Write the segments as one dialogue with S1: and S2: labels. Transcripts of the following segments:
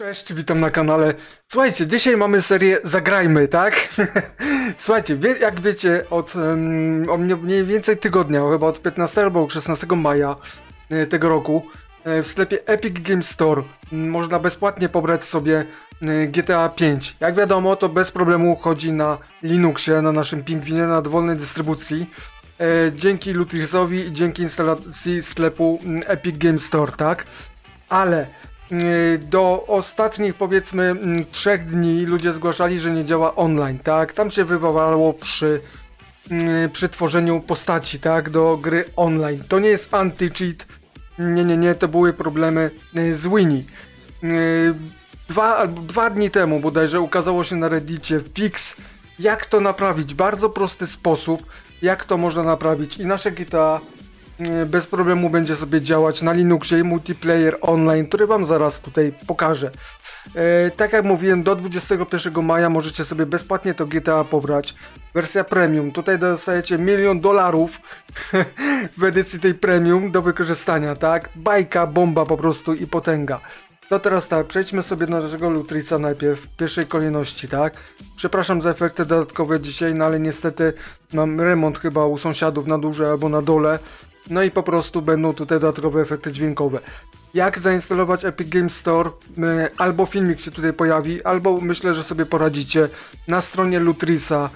S1: Cześć, witam na kanale. Słuchajcie, dzisiaj mamy serię Zagrajmy, tak? Słuchajcie, wie, jak wiecie, od, um, mniej- więcej tygodnia, chyba od 15 albo 16 maja e, tego roku, e, w sklepie Epic Game Store można bezpłatnie pobrać sobie e, GTA 5. Jak wiadomo, to bez problemu chodzi na Linuxie, na naszym pingwinie, na dowolnej dystrybucji. E, dzięki Lutrisowi i dzięki instalacji sklepu Epic Game Store, tak? Ale do ostatnich powiedzmy mm, trzech dni ludzie zgłaszali, że nie działa online, tak? Tam się wywalało przy, y, przy tworzeniu postaci, tak? Do gry online. To nie jest anti-cheat. Nie, nie, nie, to były problemy y, z Winnie. Y, Dwa, dwa dni temu bodajże ukazało się na reddicie fix, jak to naprawić. Bardzo prosty sposób, jak to można naprawić. I nasze GTA bez problemu będzie sobie działać na Linuxie i multiplayer online, który wam zaraz tutaj pokażę. E, tak jak mówiłem, do 21 maja możecie sobie bezpłatnie to GTA pobrać. Wersja premium. Tutaj dostajecie milion dolarów w edycji tej premium do wykorzystania, tak? Bajka, bomba po prostu i potęga. To teraz tak, przejdźmy sobie do naszego Lutrisa najpierw, w pierwszej kolejności, tak? Przepraszam za efekty dodatkowe dzisiaj, no ale niestety mam remont chyba u sąsiadów na dórze albo na dole. No i po prostu będą tutaj dodatkowe efekty dźwiękowe. Jak zainstalować Epic Game Store? Y, Albo filmik się tutaj pojawi, albo myślę, że sobie poradzicie. Na stronie Lutrisa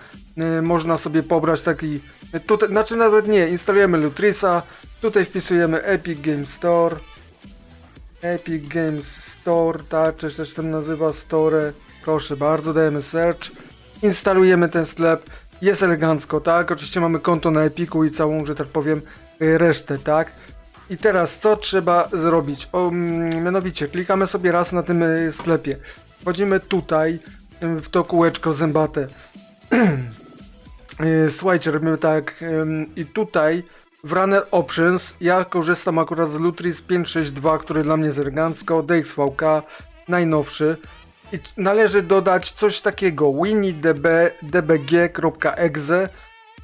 S1: y, można sobie pobrać taki... Tutaj, znaczy nawet nie, instalujemy Lutrisa, tutaj wpisujemy Epic Game Store. Epic Games Store, tak, czy też tam nazywa Store. Proszę bardzo, dajemy search. Instalujemy ten sklep. Jest elegancko, tak? Oczywiście mamy konto na Epiku i całą, że tak powiem, resztę, tak? I teraz co trzeba zrobić? O, mm, mianowicie klikamy sobie raz na tym y, sklepie. Wchodzimy tutaj y, w to kółeczko zębate. Y, Słuchajcie, robimy tak i tutaj w Runner Options ja korzystam akurat z Lutris 562, który dla mnie jest elegancko, DXVK, najnowszy i należy dodać coś takiego winidb dbg.exe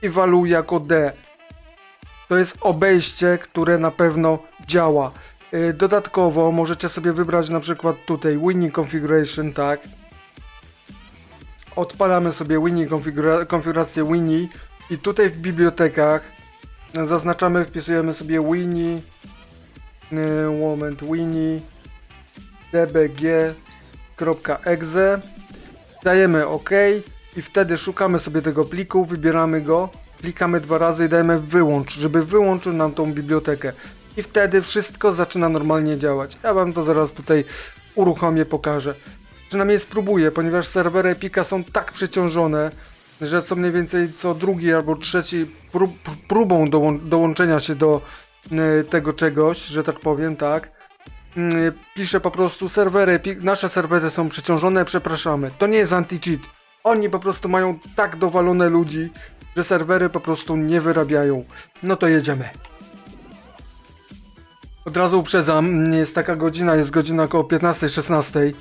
S1: i value jako D. To jest obejście, które na pewno działa. Y, Dodatkowo możecie sobie wybrać na przykład tutaj Winnie Configuration, tak, odpalamy sobie Winnie konfigura konfigurację Winnie i tutaj w bibliotekach zaznaczamy, wpisujemy sobie Winnie yy, moment Winnie dbg.exe dajemy OK i wtedy szukamy sobie tego pliku, wybieramy go, klikamy dwa razy i dajemy wyłącz, żeby wyłączył nam tą bibliotekę i wtedy wszystko zaczyna normalnie działać. Ja wam to zaraz tutaj uruchomię, pokażę przynajmniej spróbuję, ponieważ serwery Epika są tak przeciążone, że co mniej więcej co drugi albo trzeci prób, próbą dołą- dołączenia się do y, tego czegoś, że tak powiem, tak, y, pisze po prostu serwery, nasze serwery są przeciążone, przepraszamy. To nie jest anti-cheat. Oni po prostu mają tak dowalone ludzi, że serwery po prostu nie wyrabiają. No to jedziemy. Od razu uprzedzam, jest taka godzina, jest godzina około 15-16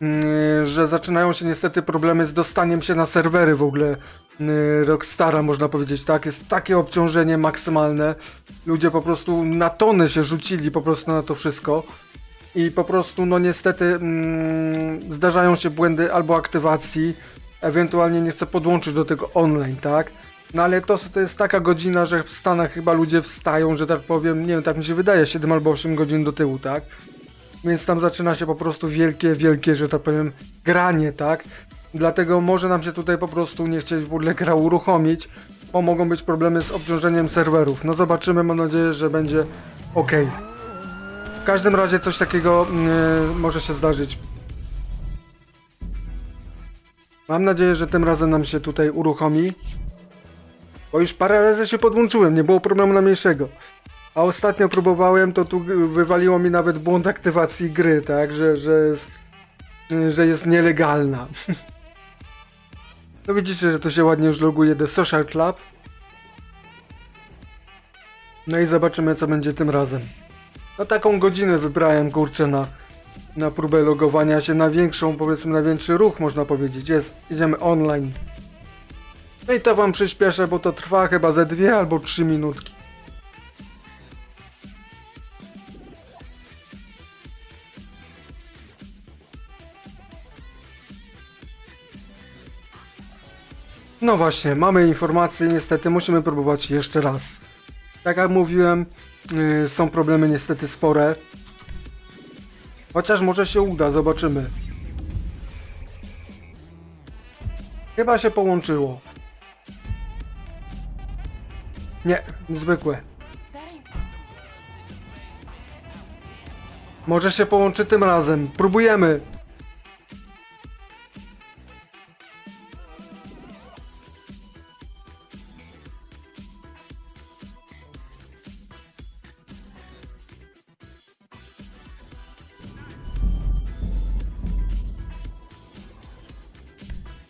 S1: mm, że zaczynają się niestety problemy z dostaniem się na serwery w ogóle mm, Rockstara, można powiedzieć, tak? Jest takie obciążenie maksymalne. Ludzie po prostu na tony się rzucili po prostu na to wszystko. I po prostu, no niestety, mm, zdarzają się błędy albo aktywacji, ewentualnie nie chcę podłączyć do tego online, tak? No ale to, to jest taka godzina, że w Stanach chyba ludzie wstają, że tak powiem, nie wiem, tak mi się wydaje, 7 albo 8 godzin do tyłu, tak? Więc tam zaczyna się po prostu wielkie, wielkie, że tak powiem, granie, tak? Dlatego może nam się tutaj po prostu nie chcieć w ogóle gra uruchomić, bo mogą być problemy z obciążeniem serwerów. No zobaczymy, mam nadzieję, że będzie ok. W każdym razie coś takiego yy, może się zdarzyć. Mam nadzieję, że tym razem nam się tutaj uruchomi. Bo już parę razy się podłączyłem, nie było problemu najmniejszego. A ostatnio próbowałem, to tu wywaliło mi nawet błąd aktywacji gry, tak, że, że, jest, że jest nielegalna. No widzicie, że to się ładnie już loguje do Social Club. No i zobaczymy, co będzie tym razem. No taką godzinę wybrałem, kurczę, na, na próbę logowania się, na większą, powiedzmy, na większy ruch, można powiedzieć. Jest, idziemy online. No i to wam przyspieszę, bo to trwa chyba ze dwie albo trzy minutki. No właśnie, mamy informację, niestety musimy próbować jeszcze raz. Tak jak mówiłem, yy, są problemy niestety spore. Chociaż może się uda, zobaczymy. Chyba się połączyło. Nie, zwykłe. Może się połączy tym razem. Próbujemy.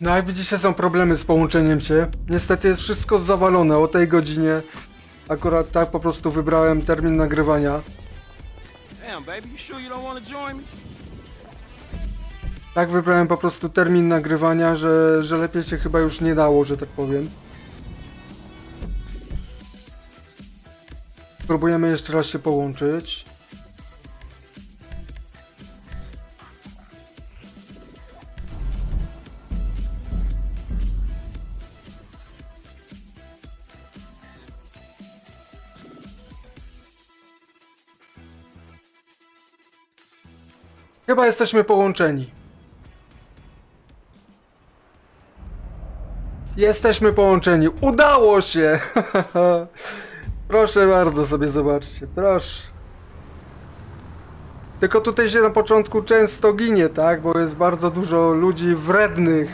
S1: No jak widzicie są problemy z połączeniem się. Niestety jest wszystko zawalone o tej godzinie. Akurat tak po prostu wybrałem termin nagrywania.
S2: Damn, baby, you sure you don't want to join me?
S1: Tak wybrałem po prostu termin nagrywania, że, że lepiej się chyba już nie dało, że tak powiem. Spróbujemy jeszcze raz się połączyć. Chyba jesteśmy połączeni. Jesteśmy połączeni. Udało się! proszę bardzo sobie zobaczcie, proszę. Tylko tutaj się na początku często ginie, tak? Bo jest bardzo dużo ludzi wrednych.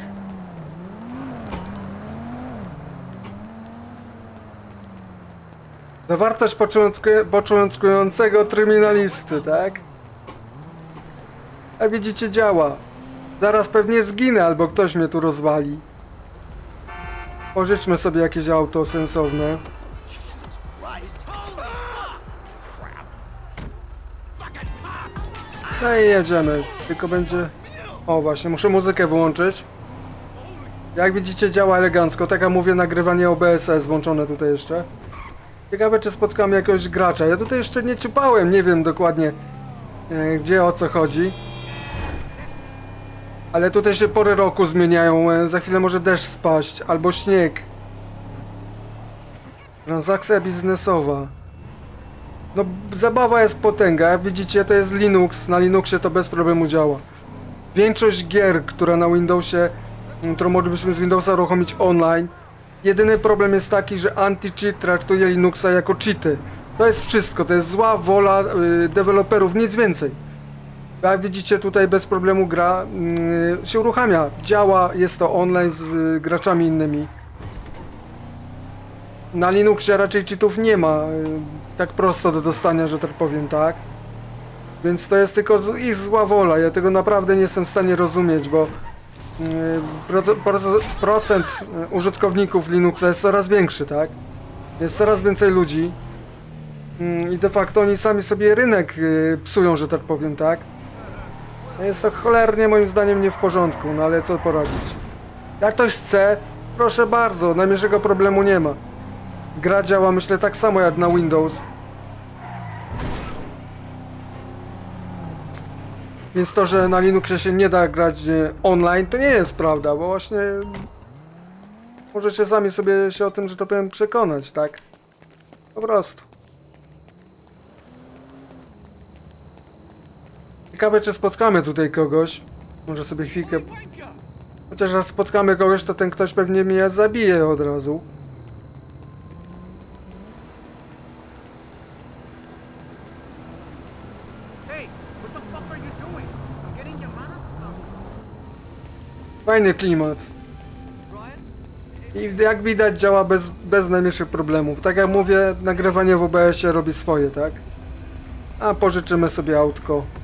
S1: Zawartość początku- początkującego kryminalisty, tak? A widzicie, działa. Zaraz pewnie zginę, albo ktoś mnie tu rozwali. Pożyczmy sobie jakieś auto sensowne. No i jedziemy. Tylko będzie... O właśnie, muszę muzykę wyłączyć. Jak widzicie działa elegancko. Tak jak mówię, nagrywanie OBS włączone tutaj jeszcze. Ciekawe czy spotkam jakiegoś gracza. Ja tutaj jeszcze nie ciupałem, nie wiem dokładnie e, gdzie o co chodzi. Ale tutaj się pory roku zmieniają. e, Za chwilę może deszcz spaść, albo śnieg. Transakcja biznesowa. No, zabawa jest potęga. Jak widzicie, to jest Linux. Na Linuxie to bez problemu działa. Większość gier, która na Windowsie, m, którą moglibyśmy z Windowsa uruchomić online, jedyny problem jest taki, że anti-cheat traktuje Linuxa jako cheaty. To jest wszystko. To jest zła wola y, deweloperów, nic więcej. Jak widzicie tutaj bez problemu gra mm, się uruchamia, działa, jest to online z y, graczami innymi. Na Linuxie raczej cheatów nie ma, y, tak prosto do dostania, że tak powiem, tak? Więc to jest tylko z- ich zła wola, ja tego naprawdę nie jestem w stanie rozumieć, bo y, pro, pro, procent y, użytkowników Linuxa jest coraz większy, tak? Jest coraz więcej ludzi mm, i de facto oni sami sobie rynek psują, że tak powiem, tak? Jest to cholernie moim zdaniem nie w porządku, no ale co poradzić. Jak ktoś chce, proszę bardzo, najmniejszego problemu nie ma. Gra działa myślę tak samo jak na Windows. Więc to, że na Linuxie się nie da grać e, online, to nie jest prawda, bo właśnie możecie sami sobie się o tym, że to powiem, przekonać, tak? Po prostu. Ciekawe, czy spotkamy tutaj kogoś. Może sobie chwilkę... Chociaż jak spotkamy kogoś, to ten ktoś pewnie mnie zabije od razu. Fajny klimat. I jak widać działa bez, bez najmniejszych problemów. Tak jak mówię, nagrywanie w OBS-ie robi swoje, tak? A pożyczymy sobie autko.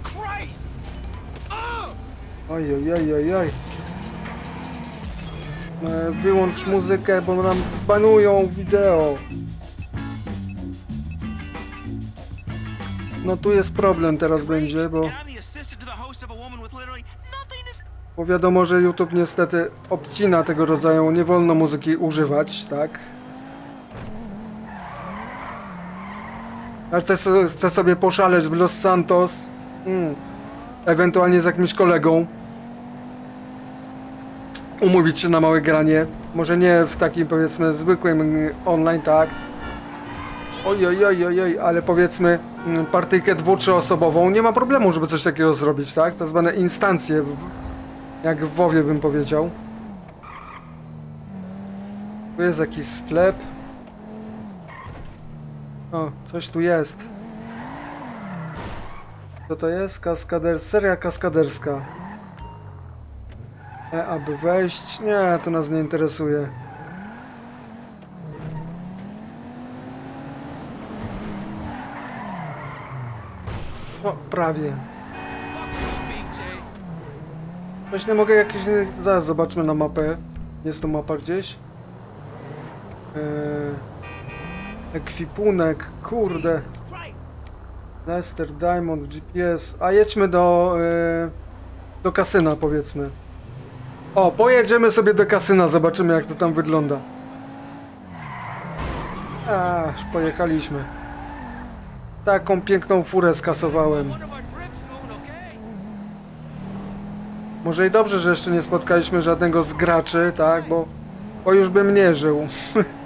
S1: Oj, oj, oj, oj, oj. E, Wyłącz muzykę, bo nam zbanują wideo. No tu jest problem teraz będzie, bo, bo wiadomo, że YouTube niestety obcina tego rodzaju, nie wolno muzyki używać, tak? Ale chcę sobie poszaleć w Los Santos, mm. Ewentualnie z jakimś kolegą, umówić się na małe granie. Może nie w takim powiedzmy zwykłym mm, online, tak? Oj, oj, oj, oj, oj, ale powiedzmy mm, partyjkę dwu, trzyosobową, nie ma problemu, żeby coś takiego zrobić, tak? Tak zwane instancje, jak w WoWie bym powiedział. Tu jest jakiś sklep. O, coś tu jest. Co to jest? Kaskader... Seria kaskaderska. E, aby wejść... Nie, to nas nie interesuje. O, prawie. Coś nie mogę jakieś... Zaraz zobaczmy na mapę. Jest tu mapa gdzieś? Eee, ekwipunek, kurde. Lester, Diamond, GPS. A jedźmy do, e, do kasyna, powiedzmy. O, pojedziemy sobie do kasyna, zobaczymy jak to tam wygląda. Aż, pojechaliśmy. Taką piękną furę skasowałem. Może i dobrze, że jeszcze nie spotkaliśmy żadnego z graczy, tak, bo, bo już bym nie żył.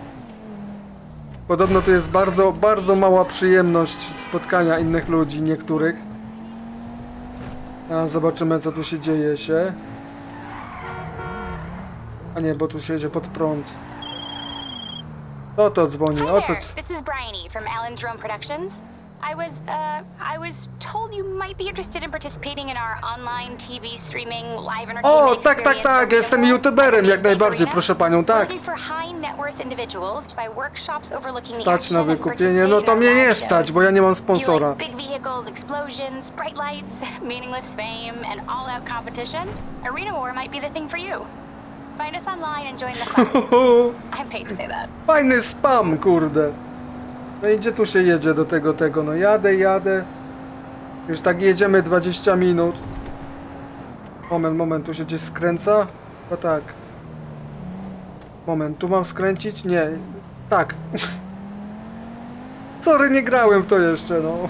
S1: Podobno to jest bardzo, bardzo mała przyjemność spotkania innych ludzi, niektórych. A zobaczymy co tu się dzieje się. A nie, bo tu się jedzie pod prąd. Kto to dzwoni? O co?
S3: This is Bryony from Alan's Rome Productions. I was, uh, I was told you might be interested in participating in our online TV streaming live entertainment
S1: O, tak, tak, tak, jestem youtuberem, jak najbardziej, proszę panią, tak. Stać na wykupienie. No to mnie nie stać, bo ja nie mam sponsora.
S3: big vehicles, explosions, bright lights, meaningless fame, and all-out competition? Arena War might be the thing for you. Find us online and join the fun. I'm paid to say that.
S1: Fajny spam, kurde. No i gdzie tu się jedzie do tego, tego? No jadę, jadę. Już tak jedziemy 20 minut. Moment, moment, tu się gdzieś skręca? No tak. Moment, tu mam skręcić? Nie. Tak. Sorry, nie grałem w to jeszcze, no.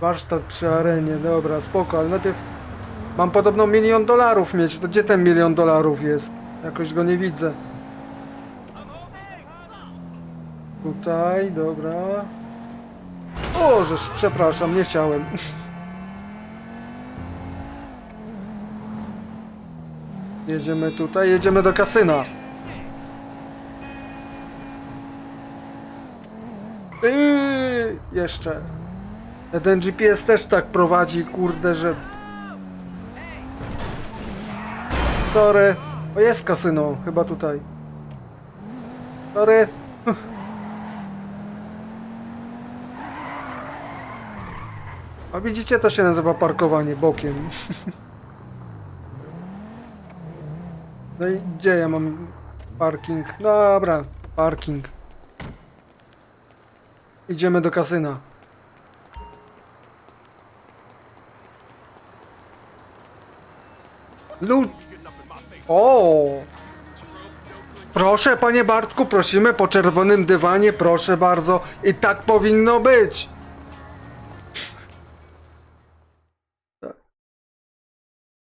S1: Warsztat przy arenie, dobra, spoko, ale najpierw mam podobno milion dolarów mieć, to gdzie ten milion dolarów jest? Jakoś go nie widzę. Tutaj, dobra. O, żeż, przepraszam, nie chciałem. Jedziemy tutaj, jedziemy do kasyna. Yy, jeszcze. Ten GPS też tak prowadzi, kurde, że... Sorry. O, jest kasyno, chyba tutaj. Sorry. A widzicie, to się nazywa parkowanie bokiem. No i gdzie ja mam parking? Dobra, parking. Idziemy do kasyna. Lu... O! Proszę, panie Bartku, prosimy po czerwonym dywanie, proszę bardzo. I tak powinno być.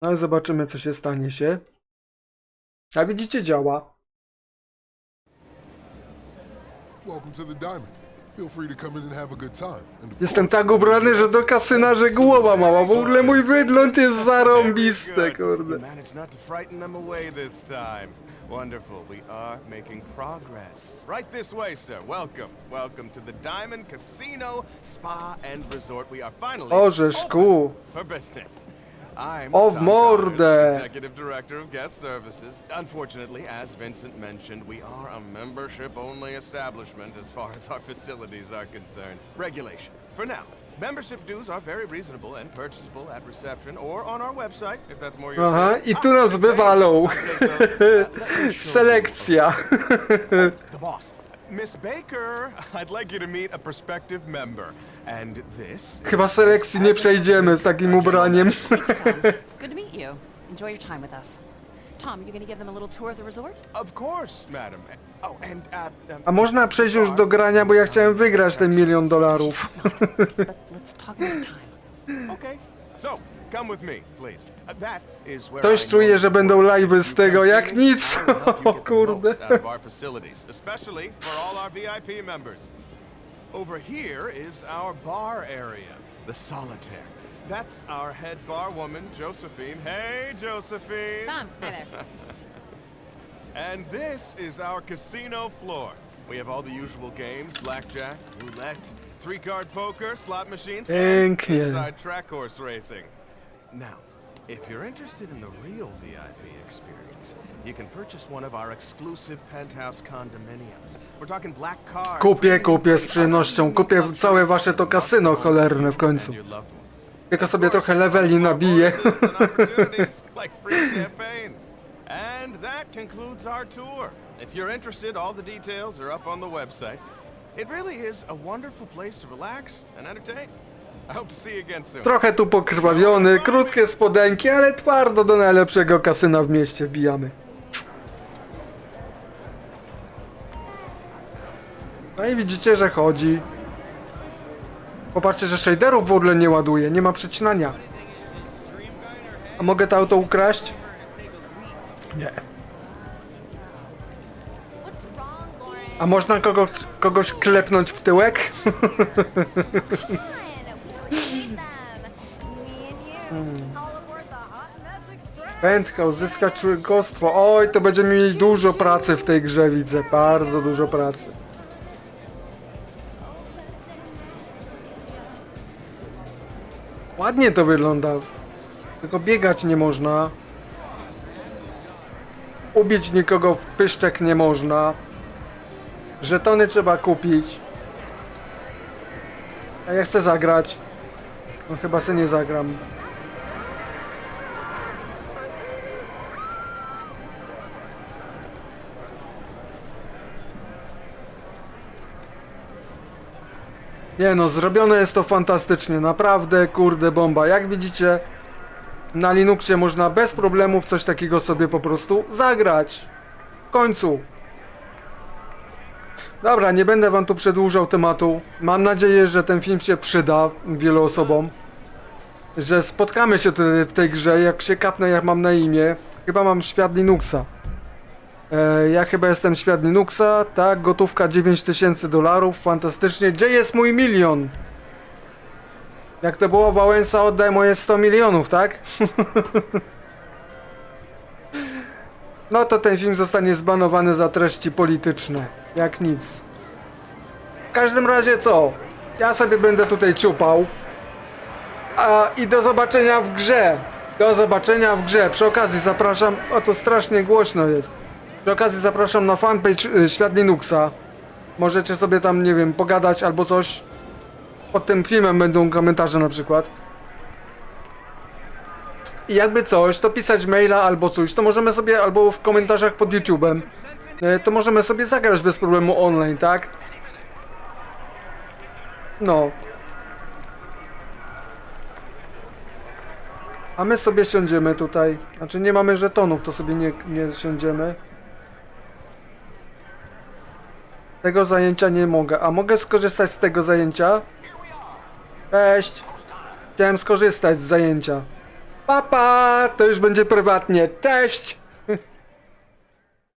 S1: Ale zobaczymy, co się stanie się. A widzicie, działa. Jestem tak ubrany, że do kasyna, że głowa mała. W ogóle mój wygląd jest zarąbisty, kurde.
S4: Wonderful. We are making progress. Right this way, sir. Welcome. Welcome to the Diamond Casino, Spa and Resort. We are finally for business. I'm
S1: O, w
S4: Tom. Connors, Executive Director of Guest Services. Unfortunately, as Vincent mentioned, we are a membership-only establishment as far as our facilities are concerned. Regulation. For now, membership dues are very reasonable and purchasable at reception or on our website, if that's more your uh-huh.
S1: Aha,
S4: thing.
S1: i tu nas wywalą.
S4: Ah, Let me show you
S1: Selekcja.
S4: the boss. Miss Baker, I'd like you to meet a prospective member. And this
S1: Chyba selekcji nie przejdziemy z takim ubraniem.
S5: Good to meet you. Enjoy your time with us. Tom, you gonna give them a little tour of the resort?
S4: Of course, madam. Oh, and uh, um,
S1: A można przejść już do grania, bo ja chciałem wygrać ten milion dolarów.
S5: But let's talk about time.
S4: Okay. So, come with me, please. Uh, that is where
S1: Ktoś
S4: I
S1: czuje, że będą live'y z tego, jak nic. O kurde.
S4: most out of our facilities, especially for all our VIP members. Over here is our bar area, the Solitaire. That's our head bar woman, Josephine. Hey, Josephine.
S5: Tom, hi there.
S4: And this is our casino floor. We have all the usual games blackjack, roulette, three card poker, slot machines, and
S1: Pięknie.
S4: inside track horse racing. Now, if you're interested in the real VIP experience, you can purchase one of our exclusive penthouse condominiums. We're talking black card.
S1: Kupię, kupię z przyjemnością. Kupię całe wasze to kasyno cholerne w końcu. Tylko sobie trochę leveli nabiję.
S4: And that concludes our tour. If you're interested, all the details are up on the website. It really is a wonderful place to relax and entertain. I hope to see you again soon.
S1: Trochę tu pokrwawiony, krótkie spodenki, ale twardo do najlepszego kasyna w mieście wbijamy. I widzicie, że chodzi. Popatrzcie, że shaderów w ogóle nie ładuje, nie ma przecinania. A mogę to auto ukraść? Nie. A można kogoś, kogoś klepnąć w tyłek? Wędka uzyska członkostwo. Oj, to będziemy mieli dużo pracy w tej grze, widzę. Bardzo dużo pracy. Ładnie to wygląda. Tylko biegać nie można. Ubić nikogo w pyszczek nie można. Żetony trzeba kupić. A ja chcę zagrać. No chyba se nie zagram. Nie no, zrobione jest to fantastycznie, naprawdę, kurde bomba. Jak widzicie, na Linuxie można bez problemów coś takiego sobie po prostu zagrać. W końcu. Dobra, nie będę wam tu przedłużał tematu. Mam nadzieję, że ten film się przyda wielu osobom. Że spotkamy się w tej grze, jak się kapnę, jak mam na imię. Chyba mam świat Linuxa. E, ja chyba jestem świat Linuxa, tak, gotówka 9000 dolarów, fantastycznie. Gdzie jest mój milion? Jak to było, Wałęsa oddaj moje 100 milionów, tak? no to ten film zostanie zbanowany za treści polityczne, jak nic. W każdym razie co? Ja sobie będę tutaj ciupał. A, I do zobaczenia w grze. Do zobaczenia w grze. Przy okazji zapraszam, o to strasznie głośno jest. Przy okazji zapraszam na fanpage y, Świat Linuxa. Możecie sobie tam, nie wiem, pogadać albo coś. Pod tym filmem będą komentarze na przykład. I jakby coś, to pisać maila albo coś, to możemy sobie, albo w komentarzach pod YouTube'em, y, to możemy sobie zagrać bez problemu online, tak? No. A my sobie siądziemy tutaj. Znaczy nie mamy żetonów, to sobie nie, nie siądziemy. Tego zajęcia nie mogę. A mogę skorzystać z tego zajęcia? Cześć. Chciałem skorzystać z zajęcia. Papa, to już będzie prywatnie. Cześć.